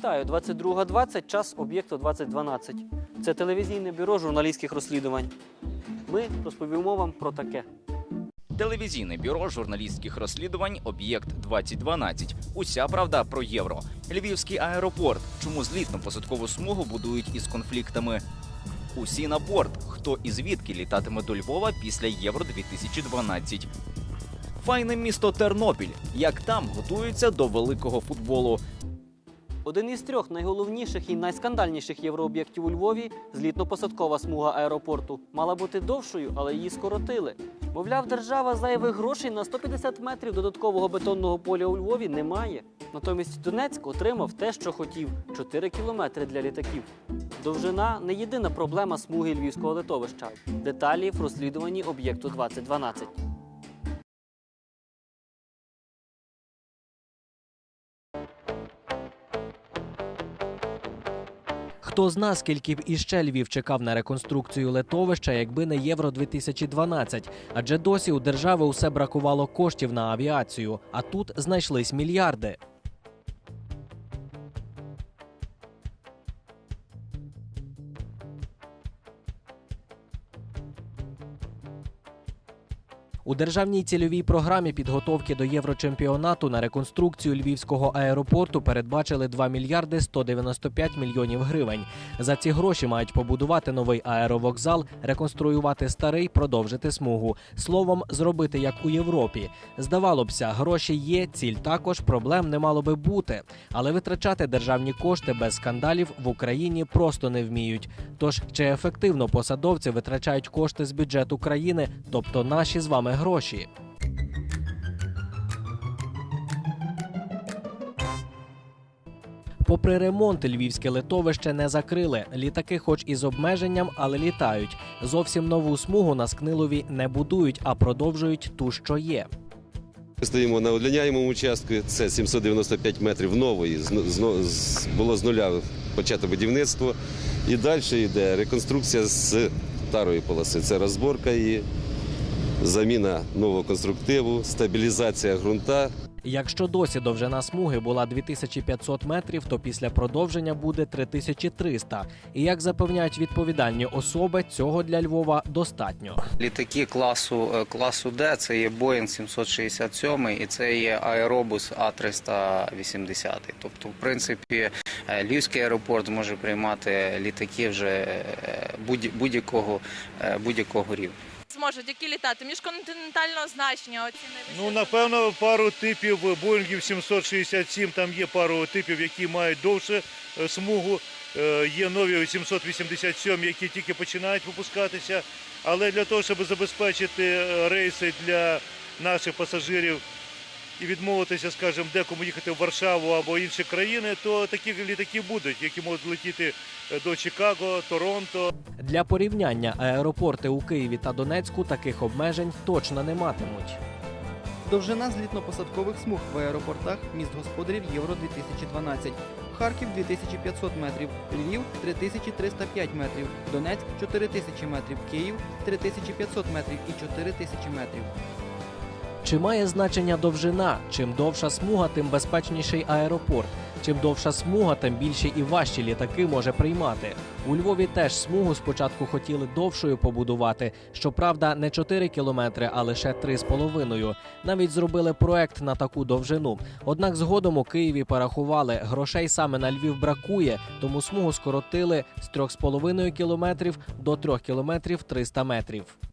Вітаю, 22.20, час об'єкту 2012. Це телевізійне бюро журналістських розслідувань. Ми розповімо вам про таке. Телевізійне бюро журналістських розслідувань Об'єкт 2012. Уся правда про євро. Львівський аеропорт. Чому злітно-посадкову смугу будують із конфліктами? Усі на борт. Хто і звідки літатиме до Львова після Євро 2012? Файне місто Тернопіль. Як там готуються до великого футболу? Один із трьох найголовніших і найскандальніших єврооб'єктів у Львові злітно-посадкова смуга аеропорту. Мала бути довшою, але її скоротили. Мовляв, держава зайвих грошей на 150 метрів додаткового бетонного поля у Львові не має. Натомість Донецьк отримав те, що хотів 4 кілометри для літаків. Довжина не єдина проблема смуги львівського литовища. Деталі в розслідуванні об'єкту 2012. Хто зна, скільки б іще Львів чекав на реконструкцію литовища, якби не Євро 2012 Адже досі у держави усе бракувало коштів на авіацію, а тут знайшлись мільярди. У державній цільовій програмі підготовки до Єврочемпіонату на реконструкцію львівського аеропорту передбачили 2 мільярди 195 мільйонів гривень. За ці гроші мають побудувати новий аеровокзал, реконструювати старий, продовжити смугу. Словом, зробити як у Європі. Здавало бся, гроші є, ціль також проблем не мало би бути. Але витрачати державні кошти без скандалів в Україні просто не вміють. Тож чи ефективно посадовці витрачають кошти з бюджету країни, тобто наші з вами гроші? Попри ремонт, львівське литовище не закрили. Літаки, хоч і з обмеженням, але літають. Зовсім нову смугу на Скнилові не будують, а продовжують ту, що є. Стоїмо на удлиняємому участку, це 795 метрів нової, з- з- було з нуля почато будівництво. І далі йде реконструкція з старої полоси. Це розборка її, заміна нового конструктиву, стабілізація ґрунта. Якщо досі довжина смуги була 2500 метрів, то після продовження буде 3300. І як запевняють відповідальні особи, цього для Львова достатньо. Літаки класу е, класу Д це є Boeing 767 і це є аеробус А380. Тобто, в принципі, е, Львівський аеропорт може приймати літаки вже е, будь- будь-якого будь-якого рівня. Зможуть які літати міжконтинентального значення? Ну, напевно, пару типів Боїнгів 767, там є пару типів, які мають довше е, смугу. Е, Є нові 787, які тільки починають випускатися. Але для того, щоб забезпечити е, рейси для наших пасажирів і відмовитися, скажімо, декому їхати в Варшаву або інші країни, то такі літаки будуть, які можуть летіти е, до Чикаго, Торонто. Для порівняння аеропорти у Києві та Донецьку таких обмежень точно не матимуть. Довжина злітно-посадкових смуг в аеропортах міст господарів Євро 2012. Харків 2500 метрів, Львів 3305 метрів, Донецьк 4000 метрів, Київ 3500 метрів і 4000 метрів. Чи має значення довжина? Чим довша смуга, тим безпечніший аеропорт. Чим довша смуга, тим більші і важчі літаки може приймати. У Львові теж смугу спочатку хотіли довшою побудувати. Щоправда, не 4 кілометри, а лише 3,5. Навіть зробили проект на таку довжину. Однак згодом у Києві порахували, грошей саме на Львів бракує, тому смугу скоротили з 3,5 кілометрів до 3 кілометрів 300 метрів.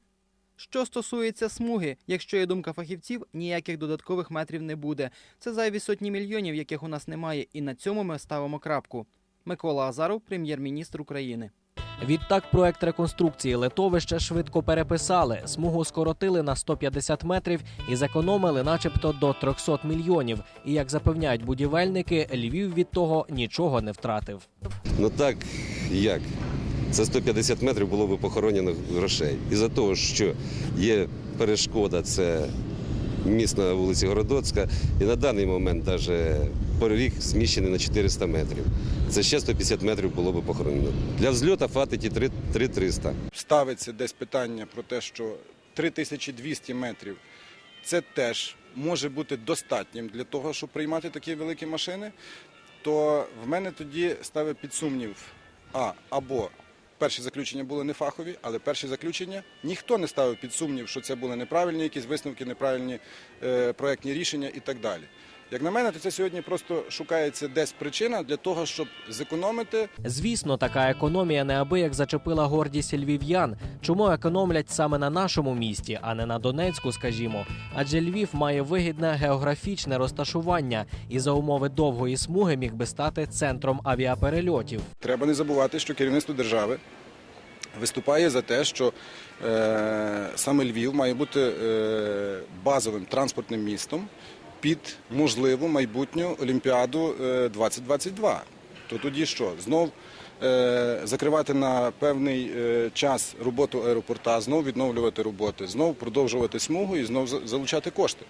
Що стосується смуги, якщо є думка фахівців, ніяких додаткових метрів не буде. Це зайві сотні мільйонів, яких у нас немає, і на цьому ми ставимо крапку. Микола Азаров, прем'єр-міністр України. Відтак, проект реконструкції литовища швидко переписали. Смугу скоротили на 150 метрів і зекономили, начебто, до 300 мільйонів. І як запевняють будівельники, Львів від того нічого не втратив. Ну так як? Це 150 метрів було би похоронено грошей. Із-за того, що є перешкода, це міст на вулиці Городоцька, і на даний момент навіть поріг зміщений на 400 метрів. Це ще 150 метрів було би похоронено. Для взльоту хватить і 3 300. ставиться десь питання про те, що 3200 метрів це теж може бути достатнім для того, щоб приймати такі великі машини. то в мене тоді ставить під сумнів а або перші заключення були не фахові, але перші заключення ніхто не ставив під сумнів, що це були неправильні якісь висновки, неправильні проєктні проектні рішення і так далі. Як на мене, то це сьогодні просто шукається десь причина для того, щоб зекономити Звісно, така економія неабияк зачепила гордість львів'ян. Чому економлять саме на нашому місті, а не на Донецьку, скажімо? Адже Львів має вигідне географічне розташування і за умови довгої смуги міг би стати центром авіаперельотів. Треба не забувати, що керівництво держави виступає за те, що е, саме Львів має бути е, базовим транспортним містом під можливу майбутню Олімпіаду е, 2022. То тоді що? Знов е, закривати на певний е, час роботу аеропорта, знов відновлювати роботи, знов продовжувати смугу і знов залучати кошти.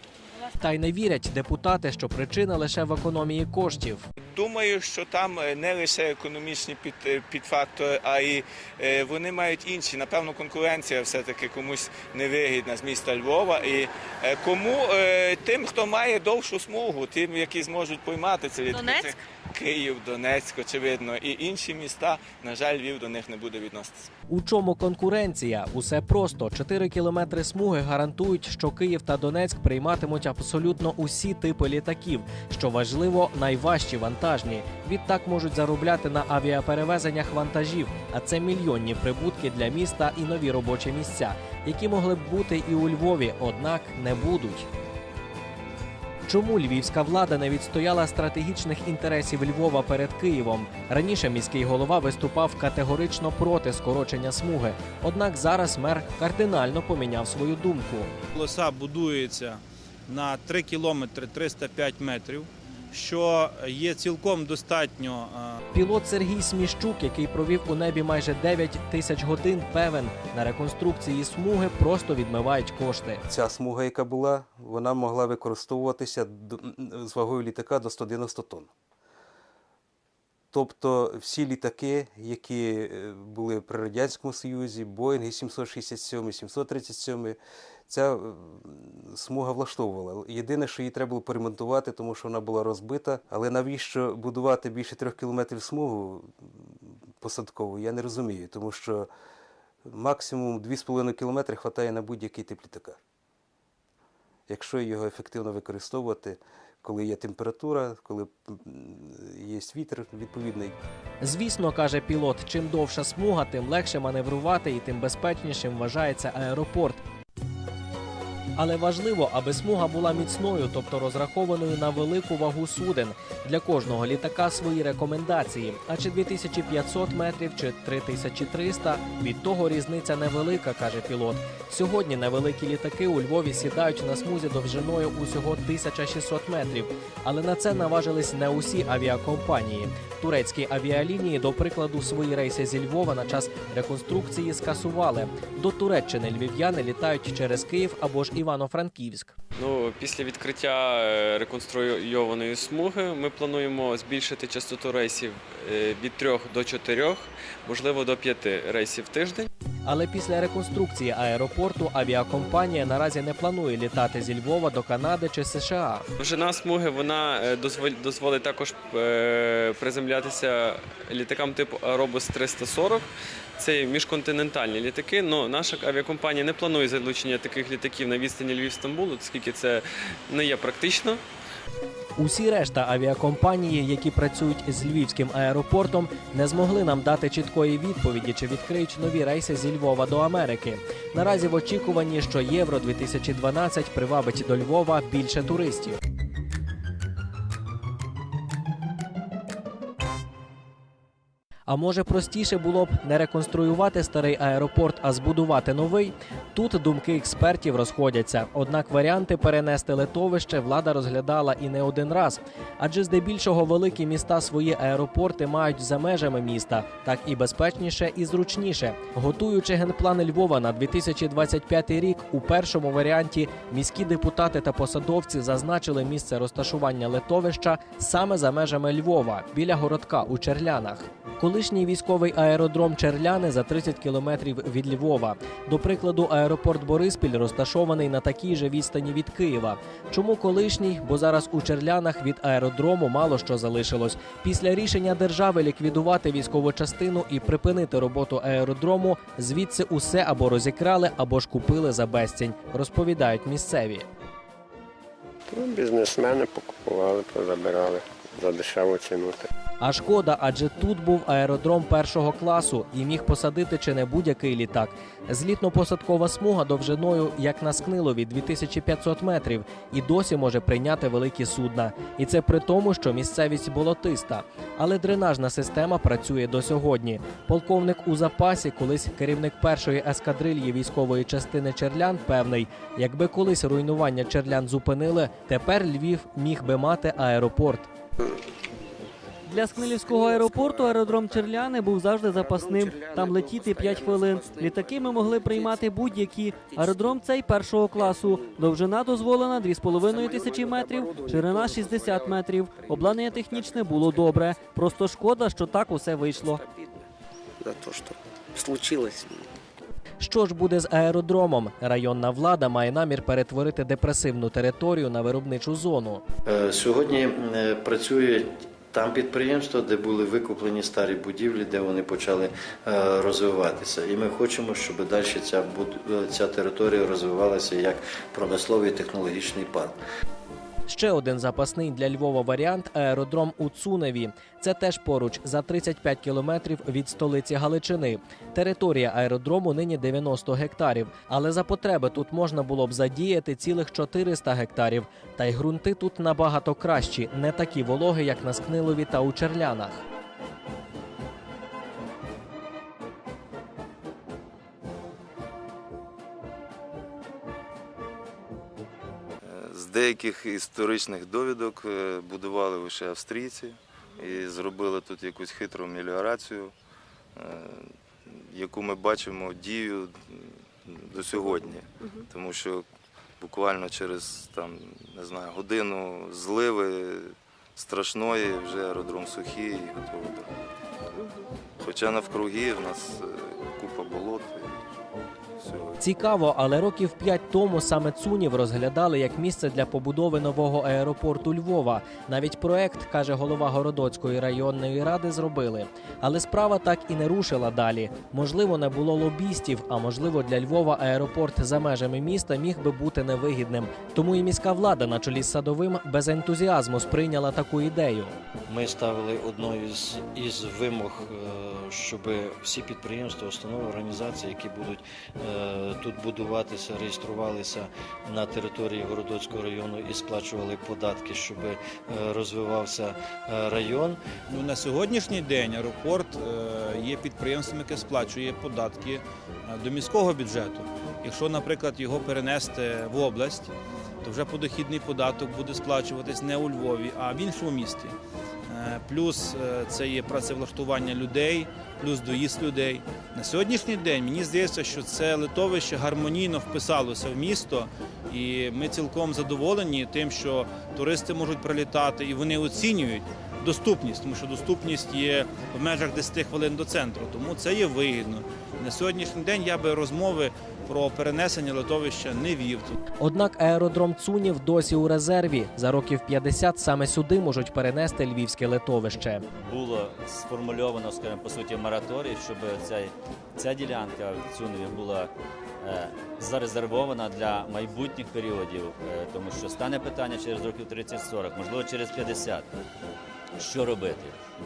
Та й не вірять депутати, що причина лише в економії коштів. Думаю, що там е, не лише економічні під, е, підфактори, а й е, вони мають інші. Напевно, конкуренція все-таки комусь невигідна з міста Львова. І е, кому е, тим, хто має довшу смугу, тим, які зможуть поймати це літаки, Донецьк? Київ, Донецьк, очевидно, і інші міста. На жаль, Львів до них не буде відноситися. У чому конкуренція? Усе просто 4 кілометри смуги гарантують, що Київ та Донецьк прийматимуть абсолютно усі типи літаків. Що важливо, найважчі вантажні. Відтак можуть заробляти на авіаперевезеннях вантажів, а це мільйонні прибутки для міста і нові робочі місця, які могли б бути і у Львові, однак не будуть. Чому львівська влада не відстояла стратегічних інтересів Львова перед Києвом? Раніше міський голова виступав категорично проти скорочення смуги. Однак зараз мер кардинально поміняв свою думку. Лоса будується на 3 кілометри 305 метрів, що є цілком достатньо е, Пілот Сергій Сміщук, який провів у небі майже 9 тисяч годин, певен на реконструкції смуги просто відмивають кошти. Ця смуга, яка була, вона могла використовуватися з вагою літака до 190 тонн. Тобто всі літаки, які е, були при Радянському Союзі, Боїнги 767, 737, ця е, смуга влаштовувала. Єдине, що її треба було поремонтувати, тому що вона була розбита. Але навіщо будувати більше трьох кілометрів смугу посадкову, я не розумію, тому що максимум 2,5 кілометри вистачає на будь-який тип літака. Якщо його ефективно використовувати, коли є температура, коли є вітер відповідний. Звісно, каже пілот, чим довша смуга, тим легше маневрувати і тим безпечнішим вважається аеропорт. Але важливо, аби смуга була міцною, тобто розрахованою на велику вагу суден. Для кожного літака свої рекомендації. А чи 2500 метрів, чи 3300 – від того різниця невелика, каже пілот. Сьогодні невеликі літаки у Львові сідають на смузі довжиною усього 1600 метрів. Але на це наважились не усі авіакомпанії. Турецькі авіалінії, до прикладу, свої рейси зі Львова на час реконструкції скасували. До Туреччини львів'яни літають через Київ або ж Івано-Франківськ. Ну, після відкриття е, реконструйованої смуги ми плануємо збільшити частоту рейсів е, від 3 до 4, можливо до 5 рейсів в тиждень. Але після реконструкції аеропорту авіакомпанія наразі не планує літати зі Львова до Канади чи США. Довжина смуги вона е, дозволить також приземлятися літакам типу Aerobus 340. Це міжконтинентальні літаки. але наша авіакомпанія не планує залучення таких літаків на відстані Львів-Стамбулу, оскільки це не є практично. Усі решта авіакомпанії, які працюють з львівським аеропортом, не змогли нам дати чіткої відповіді, чи відкриють нові рейси зі Львова до Америки. Наразі в очікуванні, що Євро 2012 привабить до Львова більше туристів. А може простіше було б не реконструювати старий аеропорт, а збудувати новий? Тут думки експертів розходяться. Однак варіанти перенести литовище влада розглядала і не один раз. Адже здебільшого великі міста свої аеропорти мають за межами міста, так і безпечніше і зручніше. Готуючи генплани Львова на 2025 рік, у першому варіанті міські депутати та посадовці зазначили місце розташування литовища саме за межами Львова біля городка у Черлянах. Колишній військовий аеродром Черляни за 30 кілометрів від Львова. До прикладу, аеропорт Бориспіль розташований на такій же відстані від Києва. Чому колишній? Бо зараз у Черлянах від аеродрому мало що залишилось. Після рішення держави ліквідувати військову частину і припинити роботу аеродрому, звідси усе або розікрали, або ж купили за безцінь, розповідають місцеві. Ну, бізнесмени покупували, позабирали за дешеву ціну. А шкода, адже тут був аеродром першого класу і міг посадити чи не будь-який літак. Злітно-посадкова смуга довжиною, як на Скнилові, 2500 метрів, і досі може прийняти великі судна. І це при тому, що місцевість болотиста. Але дренажна система працює до сьогодні. Полковник у запасі, колись керівник першої ескадрильї військової частини Черлян, певний, якби колись руйнування Черлян зупинили, тепер Львів міг би мати аеропорт. Для Скнилівського аеропорту аеродром Черляни був завжди запасним. Там летіти 5 хвилин. Літаки ми могли приймати будь-які. Аеродром цей першого класу. Довжина дозволена 2,5 тисячі метрів, ширина 60 метрів. Обладнання технічне було добре. Просто шкода, що так усе вийшло. За те, що случилось. Що ж буде з аеродромом? Районна влада має намір перетворити депресивну територію на виробничу зону. Е, Сьогодні е, працює там підприємства, де були викуплені старі будівлі, де вони почали е, розвиватися. І ми хочемо, щоб далі ця, ця територія розвивалася як промисловий технологічний парк. Ще один запасний для Львова варіант аеродром у Цуневі. Це теж поруч за 35 кілометрів від столиці Галичини. Територія аеродрому нині 90 гектарів, але за потреби тут можна було б задіяти цілих 400 гектарів. Та й ґрунти тут набагато кращі, не такі вологи, як на Скнилові та у Черлянах. Деяких історичних довідок е, будували лише австрійці і зробили тут якусь хитру меліорацію, е, яку ми бачимо дію до сьогодні. Тому що буквально через там, не знаю, годину зливи страшної вже аеродром сухий і готовий до. Хоча навкруги в нас е, купа болот. і всього. Цікаво, але років п'ять тому саме Цунів розглядали як місце для побудови нового аеропорту Львова. Навіть проект, каже голова Городоцької районної ради, зробили. Але справа так і не рушила далі. Можливо, не було лобістів, а можливо, для Львова аеропорт за межами міста міг би бути невигідним. Тому і міська влада на чолі з садовим без ентузіазму сприйняла таку ідею. Ми ставили одною із, із вимог, е, щоб всі підприємства, установи, організації, які будуть е, тут будуватися, реєструвалися на території Городоцького району і сплачували податки, щоб е, розвивався е, район. Ну, на сьогоднішній день аеропорт е, є підприємством, яке сплачує податки до міського бюджету. Якщо, наприклад, його перенести в область, то вже подохідний податок буде сплачуватись не у Львові, а в іншому місті. Е, Плюс е, це є працевлаштування людей, плюс доїзд людей. На сьогоднішній день мені здається, що це литовище гармонійно вписалося в місто, і ми цілком задоволені тим, що туристи можуть прилітати і вони оцінюють доступність, тому що доступність є в межах 10 хвилин до центру, тому це є вигідно. На сьогоднішній день я би розмови про перенесення литовища не вів. Однак аеродром Цунів досі у резерві. За років 50 саме сюди можуть перенести львівське литовище. було сформульовано, скажімо, по суті, мораторій, щоб ця, ця ділянка в Цюнові була е, зарезервована для майбутніх періодів, е, тому що стане питання через років 30-40, можливо, через 50. Що робити?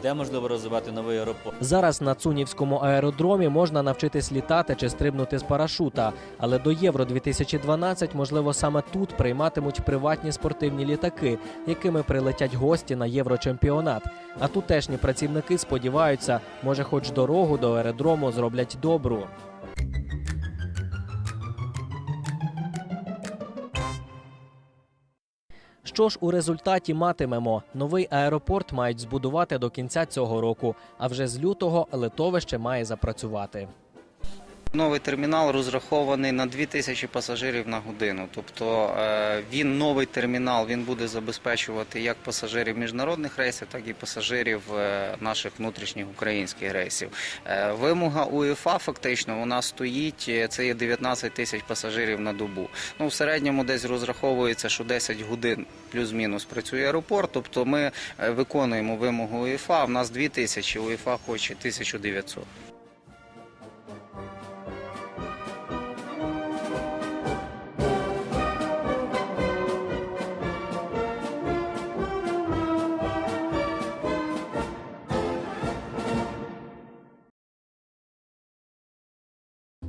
Де можливо розвивати новий аеропорт? Зараз на Цунівському аеродромі можна навчитись літати чи стрибнути з парашута. Але до Євро 2012 можливо саме тут прийматимуть приватні спортивні літаки, якими прилетять гості на єврочемпіонат. А тутешні працівники сподіваються, може, хоч дорогу до аеродрому зроблять добру. Що ж у результаті матимемо? Новий аеропорт мають збудувати до кінця цього року, а вже з лютого литовище має запрацювати. Новий термінал розрахований на 2000 пасажирів на годину. Тобто е, він новий термінал, він буде забезпечувати як пасажирів міжнародних рейсів, так і пасажирів е, наших внутрішніх українських рейсів. Е, Вимога УЄФА фактично вона стоїть. Це є 19 тисяч пасажирів на добу. Ну в середньому десь розраховується, що 10 годин плюс-мінус працює аеропорт. Тобто ми виконуємо вимогу УЄФА. В нас 2000, УЄФА хоче 1900.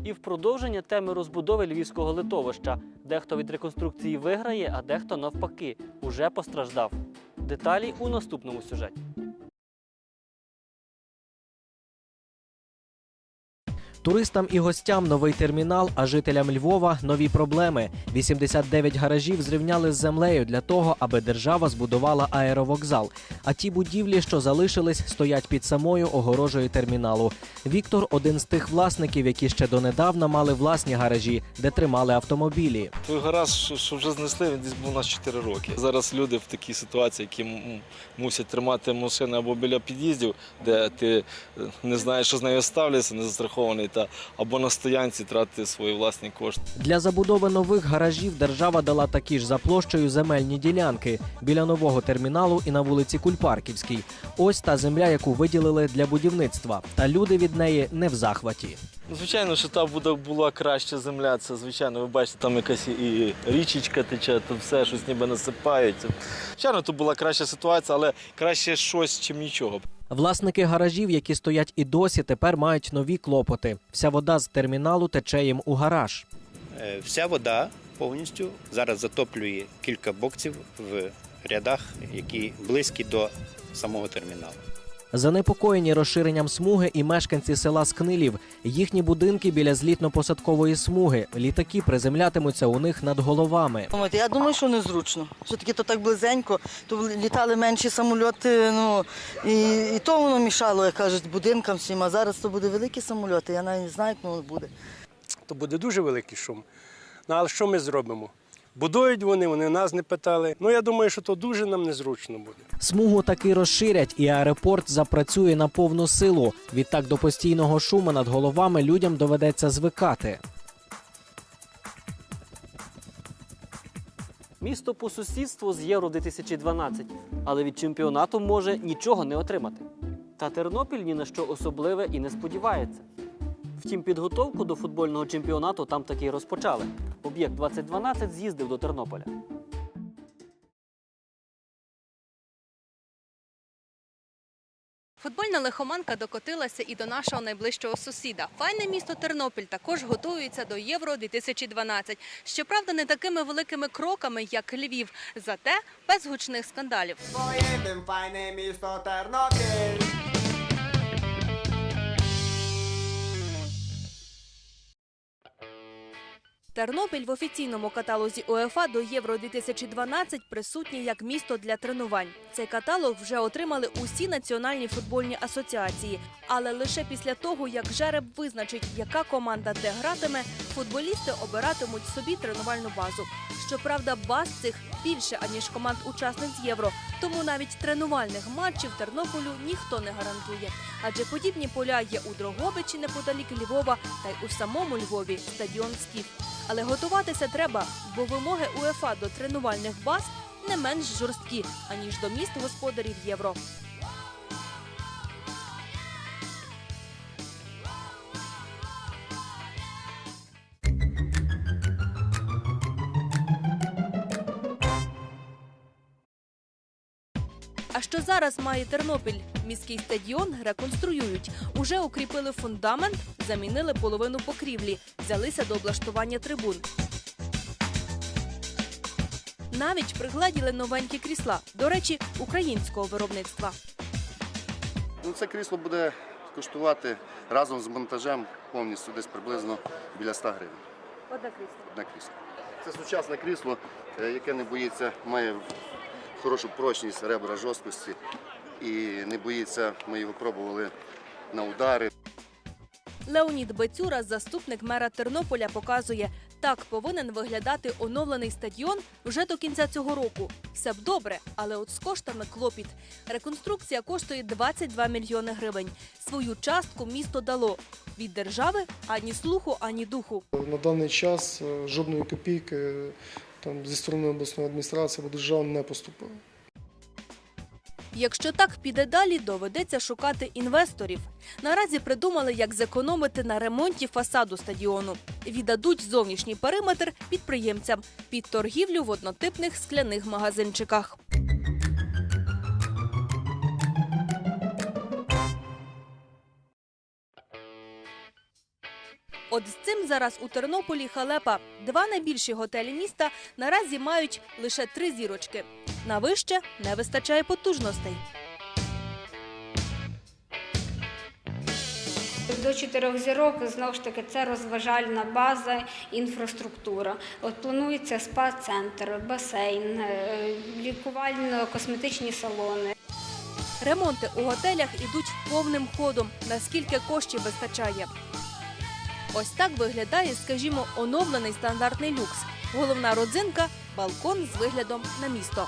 І в продовження теми розбудови львівського литовища. Дехто від реконструкції виграє, а дехто навпаки уже постраждав. Деталі у наступному сюжеті. Туристам і гостям новий термінал, а жителям Львова нові проблеми. 89 гаражів зрівняли з землею для того, аби держава збудувала аеровокзал. А ті будівлі, що залишились, стоять під самою огорожею терміналу. Віктор один з тих власників, які ще донедавна мали власні гаражі, де тримали автомобілі. Той гараж, що, вже знесли, він десь був у нас 4 роки. Зараз люди в такій ситуації, які мусять тримати машини або біля під'їздів, де ти е, не знаєш, що з нею ставляться, не застрахований, та або на стоянці тратити свої власні кошти. Для забудови нових гаражів держава дала такі ж за площею земельні ділянки біля нового терміналу і на вулиці Кульпарківській. Ось та земля, яку виділили для будівництва. Та люди від неї не в захваті. Звичайно, що там буде була краща земля. Це звичайно, ви бачите, там якась і річечка тече, то все щось ніби насипають. Звичайно, тут була краща ситуація, але краще щось, чим нічого. Власники гаражів, які стоять і досі, тепер мають нові клопоти. Вся вода з терміналу тече їм у гараж. Е, Вся вода повністю зараз затоплює кілька боксів в рядах, які близькі до самого терміналу. Занепокоєні розширенням смуги і мешканці села Скнилів. Їхні будинки біля злітно-посадкової смуги. Літаки приземлятимуться у них над головами. Я думаю, що незручно. Все таки то так близенько, то літали менші самольоти, ну і, і то воно мішало, як кажуть, будинкам всім. А зараз то буде великі самольоти. Я навіть не знаю, як воно буде. то буде дуже великий шум. Ну але що ми зробимо? Будують вони, вони нас не питали. Ну я думаю, що то дуже нам незручно буде. Смугу таки розширять, і аеропорт запрацює на повну силу. Відтак до постійного шуму над головами людям доведеться звикати. Місто по сусідству з Євро 2012, але від чемпіонату може нічого не отримати. Та Тернопіль ні на що особливе і не сподівається. Втім, підготовку до футбольного чемпіонату там таки й розпочали. Об'єкт 2012 з'їздив до Тернополя. Футбольна лихоманка докотилася і до нашого найближчого сусіда. Файне місто Тернопіль також готується до Євро 2012. Щоправда, не такими великими кроками, як Львів, зате без гучних скандалів. Поїдем файне місто Тернопіль. Тернопіль в офіційному каталозі УЕФА до Євро 2012 присутній як місто для тренувань. Цей каталог вже отримали усі національні футбольні асоціації, але лише після того, як жереб визначить, яка команда де гратиме, футболісти обиратимуть собі тренувальну базу. Щоправда, баз цих більше аніж команд учасниць євро, тому навіть тренувальних матчів Тернополю ніхто не гарантує. Адже подібні поля є у Дрогобичі неподалік Львова та й у самому Львові стадіон Скіф. Але готуватися треба, бо вимоги УЕФА до тренувальних баз не менш жорсткі, аніж до міст господарів євро. А що зараз має Тернопіль? Міський стадіон реконструюють. Уже укріпили фундамент, замінили половину покрівлі, взялися до облаштування трибун. Навіть пригладіли новенькі крісла, до речі, українського виробництва. Ну, це крісло буде коштувати разом з монтажем повністю десь приблизно біля 100 гривень. Одне крісло. Одне крісло. Це сучасне крісло, е, яке не боїться, має хорошу прочність, ребра жорсткості і не боїться, ми його пробували на удари. Леонід Бецюра, заступник мера Тернополя, показує, так повинен виглядати оновлений стадіон вже до кінця цього року. Все б добре, але от з коштами клопіт. Реконструкція коштує 22 мільйони гривень. Свою частку місто дало. Від держави ані слуху, ані духу. На даний час е, жодної копійки там, зі сторони обласної адміністрації або держави не поступило. Якщо так піде далі, доведеться шукати інвесторів. Наразі придумали, як зекономити на ремонті фасаду стадіону. Віддадуть зовнішній периметр підприємцям під торгівлю в однотипних скляних магазинчиках. От з цим зараз у Тернополі халепа. Два найбільші готелі міста наразі мають лише три зірочки. На вище не вистачає потужностей. До чотирьох зірок знову ж таки це розважальна база, інфраструктура. От планується спа-центр, басейн, е, лікувально-косметичні салони. Ремонти у готелях ідуть повним ходом, наскільки коштів вистачає. Ось так виглядає, скажімо, оновлений стандартний люкс. Головна родзинка балкон з виглядом на місто.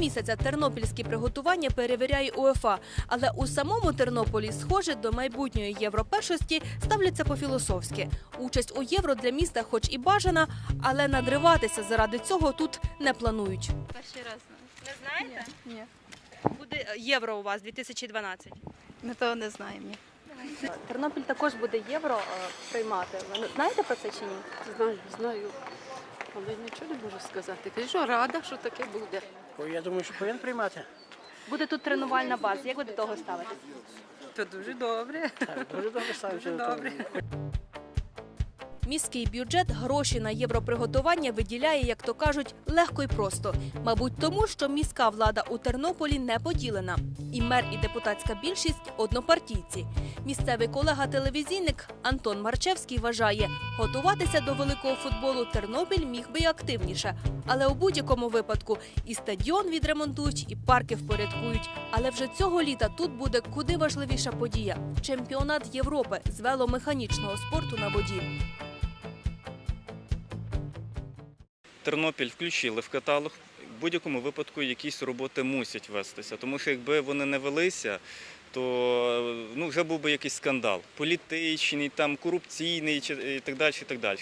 Щомісяця тернопільські приготування перевіряє УЕФА, але у самому Тернополі, схоже, до майбутньої європешості ставляться по-філософськи. Участь у євро для міста, хоч і бажана, але надриватися заради цього тут не планують. Перший раз. Не знаєте? Ні. Буде євро у вас 2012. Ми того не знаємо. Ні. Тернопіль також буде євро е, приймати. Ви знаєте про це чи ні? Знаю, знаю. Але нічого не можу сказати. Кажу, рада, що таке буде. Я думаю, що повинен приймати. Буде тут тренувальна база. Як ви до того ставитесь? То дуже добре. Дуже добре ставиться. Дуже добре. Міський бюджет гроші на європриготування виділяє, як то кажуть, легко і просто. Мабуть, тому що міська влада у Тернополі не поділена. І мер, і депутатська більшість однопартійці. Місцевий колега-телевізійник Антон Марчевський вважає, готуватися до великого футболу Тернопіль міг би й активніше. Але у будь-якому випадку і стадіон відремонтують, і парки впорядкують. Але вже цього літа тут буде куди важливіша подія чемпіонат Європи з веломеханічного спорту на воді. Тернопіль включили в каталог. В будь-якому випадку якісь роботи мусять вестися, тому що якби вони не велися, то ну, вже був би якийсь скандал. Політичний, там, корупційний і так далі. І так далі.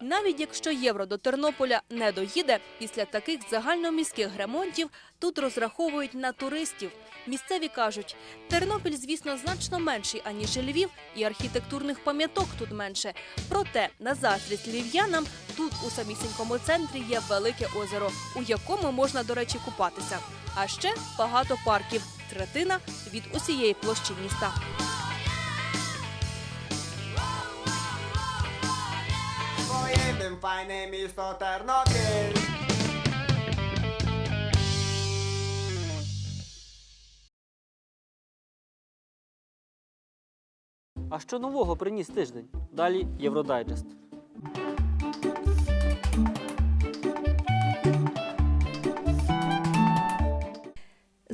Навіть якщо євро до Тернополя не доїде, після таких загальноміських ремонтів тут розраховують на туристів. Місцеві кажуть, Тернопіль, звісно, значно менший аніж Львів, і архітектурних пам'яток тут менше. Проте на заздрість львів'янам тут у самісінькому центрі є велике озеро, у якому можна, до речі, купатися. А ще багато парків, третина від усієї площі міста. Поїдем файне місто Тернопіль. А що нового приніс тиждень? Далі Євродайджест.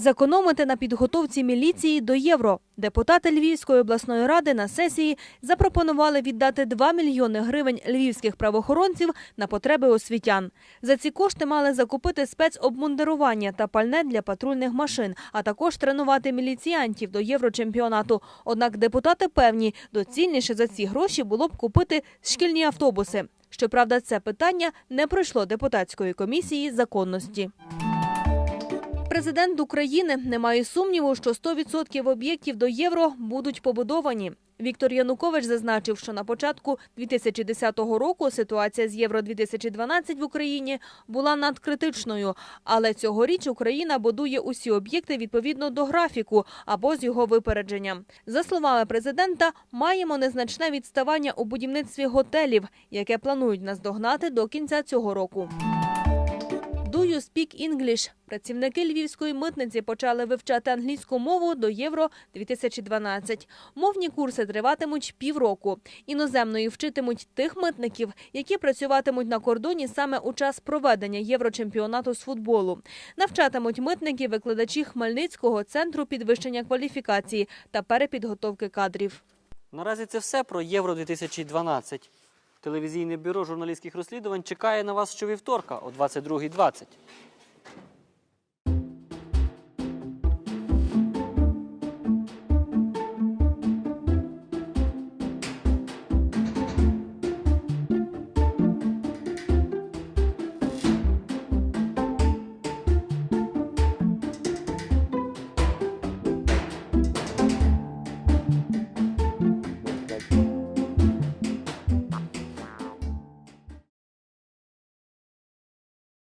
Зекономити на підготовці міліції до євро. Депутати Львівської обласної ради на сесії запропонували віддати 2 мільйони гривень львівських правоохоронців на потреби освітян. За ці кошти мали закупити спецобмундирування та пальне для патрульних машин, а також тренувати міліціянтів до єврочемпіонату. Однак депутати певні, доцільніше за ці гроші було б купити шкільні автобуси. Щоправда, це питання не пройшло депутатської комісії законності. Президент України не має сумніву, що 100% об'єктів до євро будуть побудовані. Віктор Янукович зазначив, що на початку 2010 року ситуація з Євро 2012 в Україні була надкритичною. Але цьогоріч Україна будує усі об'єкти відповідно до графіку або з його випередженням. За словами президента, маємо незначне відставання у будівництві готелів, яке планують наздогнати до кінця цього року. You speak English? Працівники львівської митниці почали вивчати англійську мову до Євро 2012. Мовні курси триватимуть півроку. Іноземної вчитимуть тих митників, які працюватимуть на кордоні саме у час проведення єврочемпіонату з футболу. Навчатимуть митники викладачі Хмельницького центру підвищення кваліфікації та перепідготовки кадрів. Наразі це все про Євро 2012. Телевізійне бюро журналістських розслідувань чекає на вас щовівторка о 22.20.